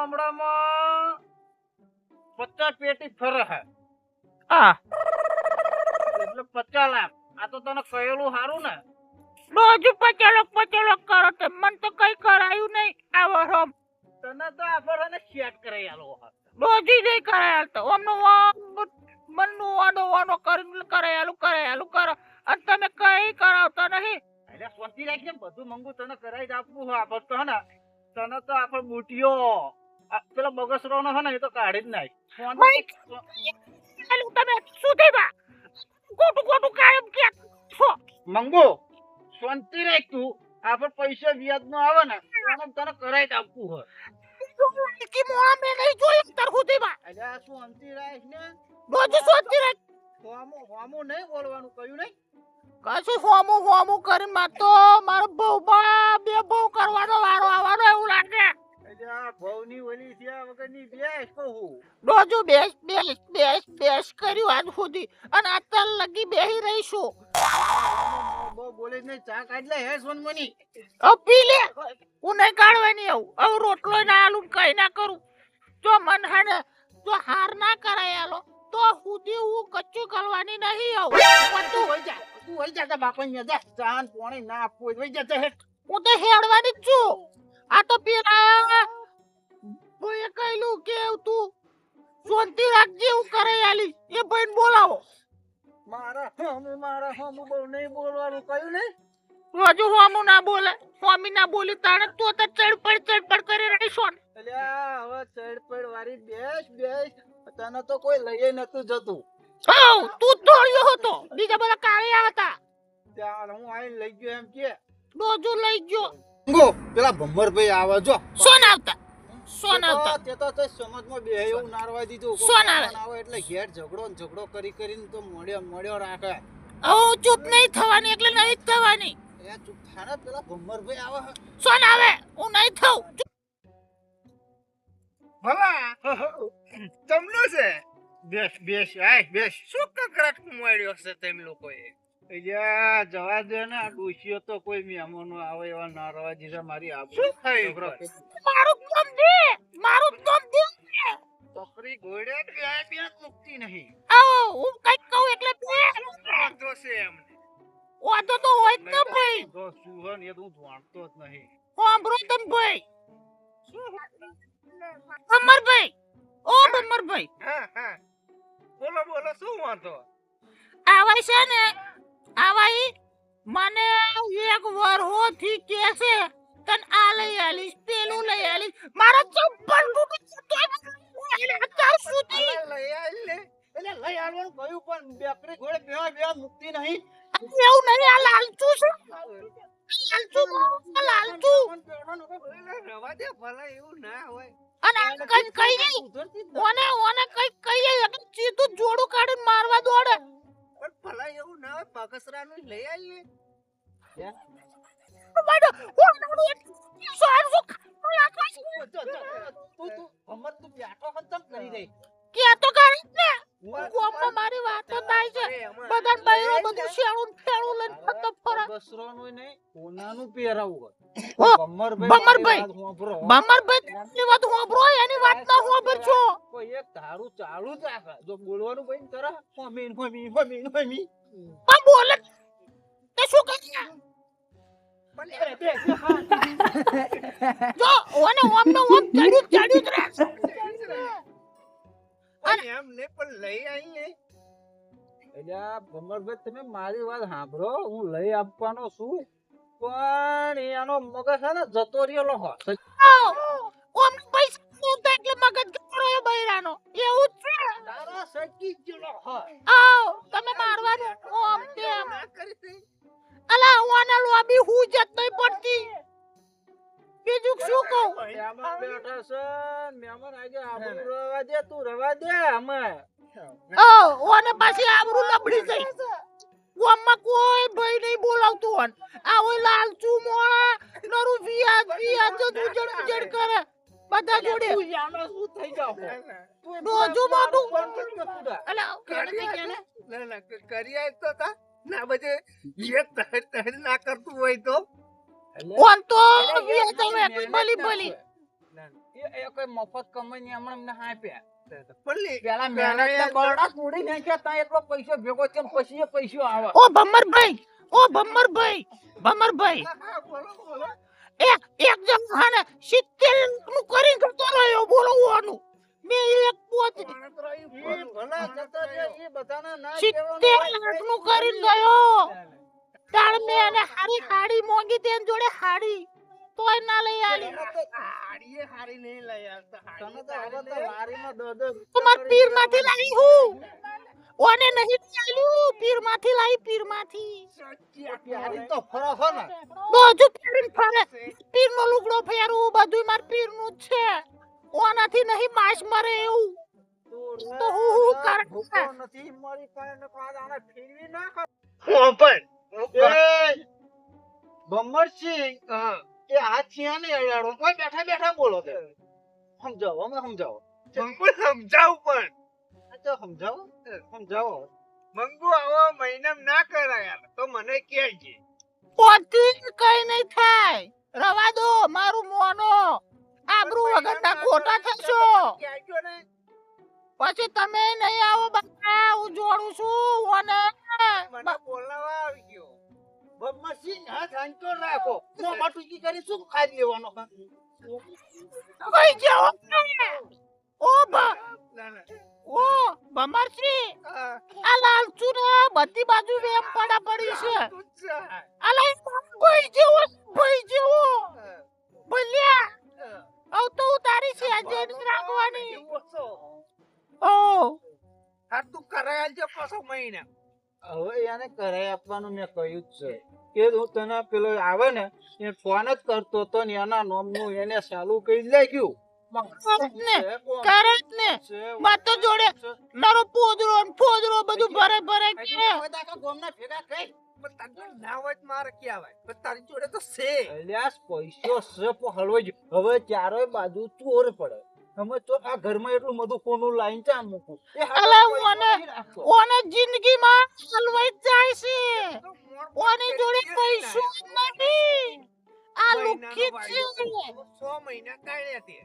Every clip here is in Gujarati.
ગામડામાં પચાસ પેટી ફરે હે. હા. એટલે પચાસ લાખ. આ તો તને કહેલું સારું ને. રોજુ પચાલો પચાલો કરો તે મન તો કઈ કરાયું નહીં. આવો તને તો આપણને શેટ કરી આલો રોજુ નહીં કરાય તો અમનો મનનું વાડો વાડો કરીને કરાયાલું કરાયાલું કરો. અને તમે કઈ કરાવતા નહીં. એટલે શાંતિ રાખીને બધું મંગુ તને કરાવી આપવું હોય આપણે તો ને તને તો આપણે બુટીઓ પેલો બગસરો નો હે ને એ તો કાઢી જ નાખ. તમે શું થઈ ગોટું ગોટું કાયમ કે છો? મંગુ શાંતિ રાખ તું. આપણે પૈસા વ્યાજ નો આવે ને તને તને કરાઈ જ આપવું હોય કે મોણા મે નહીં જોયું તર બા એટલે આ શાંતિ રાખ ને. રોજુ સોચતી રહે હોમો હોમો નહીં બોલવાનું કહ્યું નહીં? કશું હોમો હોમો કરી માં તો મારો બહુ બા બે બહુ કરવાનો રોજુ બેસ બેસ બેસ બેસ કર્યું આજ સુધી. અને અત્યાર લગી બેહી રહીશું. બોલે જ ચા કાઢ લે હે સોનમની. હવે લે. હું કાઢવાની આવું. હવે રોટલો ના આલું કઈ ના કરું. જો મન હે ને જો હાર ના કરાય આલો તો સુધી હું કચ્ચું કરવાની નહીં આવું. તું વઈ જા તું વઈ જા તારા બાપા અહીંયા જા. ચાન પાણી ના આપવું હોય તો જા તે હું તો હેડવાની જ છું. આ તો પેલા ભાઈએ કહેલું કે તું શાંતિ રાખજે હું કરે આલી એ ભાઈને બોલાવો. મારા હમ મારા હમ બહુ નહીં બોલવાનું કહ્યું ને રોજુ હોમું ના બોલે સ્વામી ના બોલી તાણે તો તો ચડપડ ચડપડ કરી રહીશો ને. એટલે હવે ચડપડ વાળી બેસ બેસ. તને તો કોઈ લઈએ નતું જતું. હા તું તોડ્યો દોડ્યો હતો. બીજા બધા કાળિયા હતા ત્યાં હું આઈને લઈ ગયો એમ કે. રોજુ લઈ ગયો. ગો પેલા ભમરભાઈ આવે જો. સોન આવતા. સોન આવતા તે તો તે સમજમાં બે એવું નારવા દીધું કોઈ આવે. એટલે ઘેર ઝઘડો ને ઝઘડો કરી કરીને તો મળ્યો મળ્યો રાખે. હું ચૂપ નહીં થવાની એટલે નહીં થવાની. એ ચૂપ થાને પેલા ભમરભાઈ આવે હે. આવે હું નહીં થઉં. ભલા તમનો છે? બેસ બેસ આય બેસ. શું કકરાટ કુમાડ્યો છે તેમ લોકોએ? અલ્યા જવા દે ને આ ડોશીઓ તો કોઈ મહેમાનો આવે એવા દીધા મારી આબરૂ. શું થયું? મારું કામ દે મારું કામ દે. છોકરી બે મુક્તિ નહીં. આવો હું કંઈક કહું એટલે બે. વાંધો છે એમને. વાંધો તો હોય જ ને ભાઈ. તો સુહન એ તો જાણતો જ નહીં. સાંભળો તમ ભાઈ. અમરભાઈ ઓ અમરભાઈ હા હા. બોલો બોલો શું વાંધો? આવે છે ને આવાય? મને એક વરહો થી કે છે તન આ લઈ આલીશ પેલું લઈ આલીશ. મારા ચપ્પલ તૂટી ગયું અત્યાર સુધી લઈ આલ એટલે લઈ આવવાનું કહ્યું પણ બેકરી ઘોડે બે બે મુક્તિ નહીં. એવું નહીં આ લાલચું છે. લાલચું લાલચુ. રવા દે ભલે એવું ના હોય. અને કઈ કઈ ઓને ઓને કઈ કઈ એટલે સીધું જોડું કાઢીને મારવા દોડે. ભલા એવું ના હોય પગસરાનું લઈ આવીએ. તું તું અમર તું બેઠો હત કરી દે. કે તો કરી ને. હું ગામમાં મારી બધા બૈરો બધું શેળું ફેળું લઈને ફક્ત ફરા. બસરોનું નહીં કોનાનું પહેરાવું હોંભરો. બમરભાઈ ની વાત હોંભળો એની વાત ના હોંભળજો. કોઈ એક ધારું ચાલુ જ રાખે. જો બોલવાનું ભાઈ તરા મમ્મી મમ્મી મમ્મી મમ્મી પણ બોલે તે શું કહે અરે જો ઓને ઓમ નો ઓમ ચડ્યું ચડ્યું જ રહે. એમ ને પણ લઈ આવીએ. એટલે ભમરભાઈ, તમે મારી વાત સાંભળો, હું લઈ આપવાનો છું, પણ એનો મગજ છે ને જતો રહેલો હોય ઓને પાછી આબરૂ લબડી જઈ ગામમાં કોઈ ભાઈ નહીં બોલાવતું હોન. આ ઓય લાલચુ મોળા નરું વિયાજ વિયાજ જ ઉજળ ઉજળ કરે. બધા જોડે. તું યાનો શું થઈ જાવ? ના, ના. રોજુ મોટું અલા કરી આય ના, ના, કરિયા તો તા. ના બજે જે તહે તહે ના કરતું હોય તો. ઓન તો વિયાજ તમે બલી ના બલી હોય. એ કોઈ મફત કમાઈને હમણાં અમને આપ્યા ઓ ભમરભાઈ ઓ ભમરભાઈ ભમરભાઈ. હા, બોલો, બોલો. એક એક જણ હાને 70 નું કરીને જતો રહ્યો બોલો મેં એક પોત ગણતરી એ બોલો, ભલા જતો રે, એ બધાના ના 70 લાખનું કરીને ગયો. તાણ મેં એને હારી હાડી મોંગી તેન જોડે હાડી. તોય ના લઈ આલી હાડીએ હારી નહીં લઈ આવતા. તમે તો હવે તો લારીમાં દો દસ તમાર પીરમાંથી લાવી હું? ઓને નહીં ચાલ્યું પીરમાંથી લાવી પીરમાંથી પ્યારી તો ફરો છો ને. બોજુ પીર ફરે પીર નો લુગડો ફેરવું બધું માર પીરનું જ છે. ઓનાથી નહીં માસ મરે એવું. તો હું હું કરું? નથી મરી પાસે ને પાસે આને ફેરવી હું પણ. એ હા. એ આ ચિયાને અડાડો. કોઈ બેઠા બેઠા બોલો છે સમજાવો અમે સમજાવો. મંગુ સમજાવું પણ? આ તો સમજાવો. સમજાવો. મંગુ આવો મહિનામ ના કરાય તો મને કહેજે. પોતી કઈ નહીં થાય. રવા દો મારું મોનો. આબરૂ વગરના ખોટા થશો. પછી તમે નહીં આવો બાપા હું જોડું છું અને મને બોલાવા ગયો રાખો. કરી શું ખાઈ લેવાનો? કઈ જાઓ ઓ બા. ઓ આ લાલચુ ને બધી બાજુ વેમ પડા પડી છે તું જ આ લઈ ભાઈ જેવો ભાઈ જેવો. ભલ્યા. આવ તો ઉતારી છે આજે રાખવાની. ઓ. હા, તું કરાય આલજે પાછો મહિના. હવે એને કરાઈ આપવાનું મેં કહ્યું જ છે. કે હું તને પેલો આવે ને એ ફોન જ કરતો તો ને એના નામનું એને ચાલુ કહી નાખ્યું. ને કરે જ ને મત તો જોડે મારો પોદરો ને બધું ભરે ભરે કે. પણ તારી જોડે ના હોય તો મારે ક્યાં હોય? પણ તારી જોડે તો છે. પૈસો છે પણ હલવાઈ ગયો હવે ચારે બાજુ ચોર પડે. અમે તો આ ઘરમાં એટલું બધું કોનું લાઈન ચા મૂકું એ હાથે અલા, પૈસો ઓને- ઓને જિંદગીમાં હલવાઈ જાય છે ઓની જોડે પૈસો જ આ મહિનાનો છે કર્યો. મહિના કાઢ્યા તે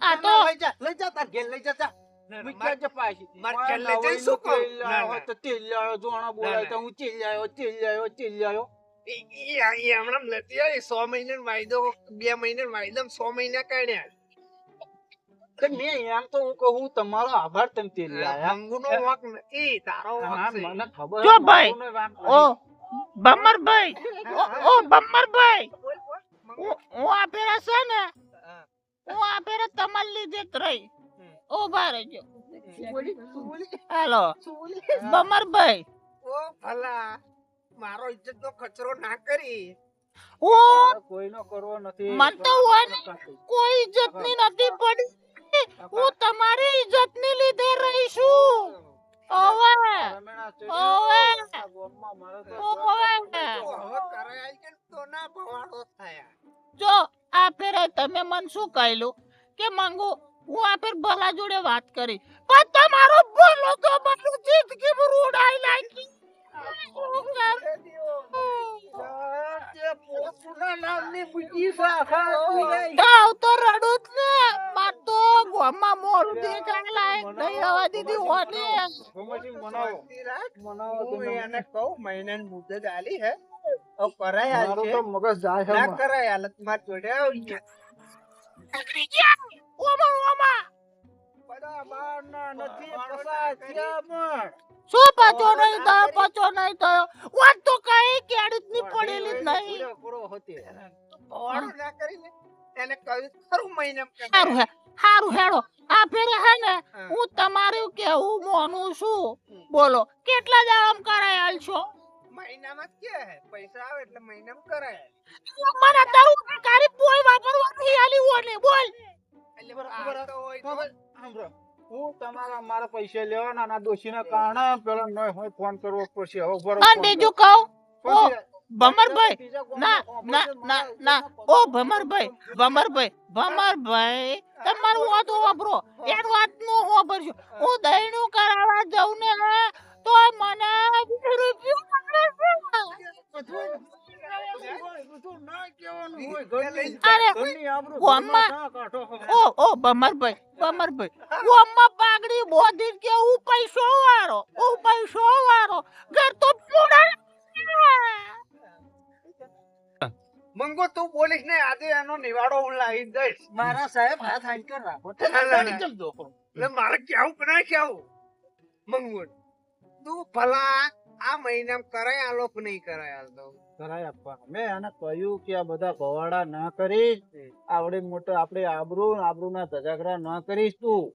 આ તો લઈ જા તાર ઘેર લઈ જા જા ના, ના, મૂક્યા છે પાછી. માર મારા ઘેર લઈ જઈને નવાઈનું શું કરું? તેલ ના, લાવો ના. તો તેલ લાવો, જોણા બોલાય તો ના. હું તેલ લાવ્યો, તેલ લાવ્યો, તેલ લાવ્યો. ઈ- ઈ આ- ઈ હમણાં નથી સો મહિનાનો વાયદો બે મહિના વાયદો સો મહિના કાઢ્યા તો મેં એમ તો હું કહું તમારો આભાર તમે તેલ લાવ્યા. મંગુનો વાંક નથી તારો હા, મને ખબર જો ભાઈ, ઓ નથી. બમરભાઈ ઓ ઓ બમરભાઈ બોલ, બોલ. મંગુ. હું હું આ પેરા છે ને હું આ પેરા તમાર લીધે જ રહી ઊભા રહેજો શું બોલી? શું બોલી? હાલો શું બોલી? ઓ ભલા મારો ઇજ્જત નો કચરો ના કરી હું મારે કોઈનો કરવો નથી મન તો હોય ને કોઈ ઇજ્જતની નથી પડી હું તમારી ઇજ્જતની લીધે રહીશું ઓવે. ઓવે. ઓવે. છે ને ના જો આ ફેરે તમે મન શું કહેલું? કે માંગુ હું આ ફેર ભલા જોડે વાત કરી. પણ તમારો ભલો તો મારું જિંદગી રૂડાઈ લાગી છે, તો રડું જ ને. માર મોરું દેખાય નહીં. રવા દીધી હોને મનાવો. મનાવો. એને કહું મહિનાની મુદત આલી હે. ઓ કરાય મારું આલજે. તો મગજ જાય હે ના કરાય હાલતમાં જોડે આવજે. ઓમાં ઓમાં. બધા ના નથી, થયા પણ. શું પચો નહીં થયો? પચો નહીં થયો? વાત તો કઈ કેડું ની પડેલી જ નહીં. પૂરો હતી. પણ ના કરીને એને કહ્યું ખરું મહિને હે. હારું હેડો આ ફેરે હે ને હું. તમારું કેવું મોનું છું? બોલો કેટલા દાડમ કરાય છો? મહિનામાં કે પૈસા આવે એટલે મહિનામાં કરાય મને તારું કારી પોઈ વાપરવાનું આલી ઓને બોલ. એટલે બરાબર. હોય હું તમારા મારા પૈસા લેવાના ના દોશીના કારણે પેલા નય હોય ફોન કરવો પડશે. હવે બરાબર અને બીજું કહું. પછી ભમરભાઈ ના ના ના ના. ઓ ભમરભાઈ ભમરભાઈ ભમરભાઈ તમારું વાત વાપરો એન વાત નો વાપરજો હું. દહીણું કરાવવા જાઉં ને તોય મને પૈસો વાળો ઘર તો પૂરા મંગો તું બોલીશ ને આજે એનો નિવાડો હું લાવી દઈશ. મારા સાહેબ હાથ રાખો. ના, ના, ગાડી ના. કેમ એટલે મારે કેવું કે ના કેવું મંગો તું ભલા આ મહિનામાં કરાય આલો કે નહીં કરાય હાલ તો. કરાય આપવા મેં એને કહ્યું કે આ બધા ભવાડા ના કરીશ. આવડે મોટો આપણે આબરૂ આબરૂ ના ધજાગરા ના કરીશ તું.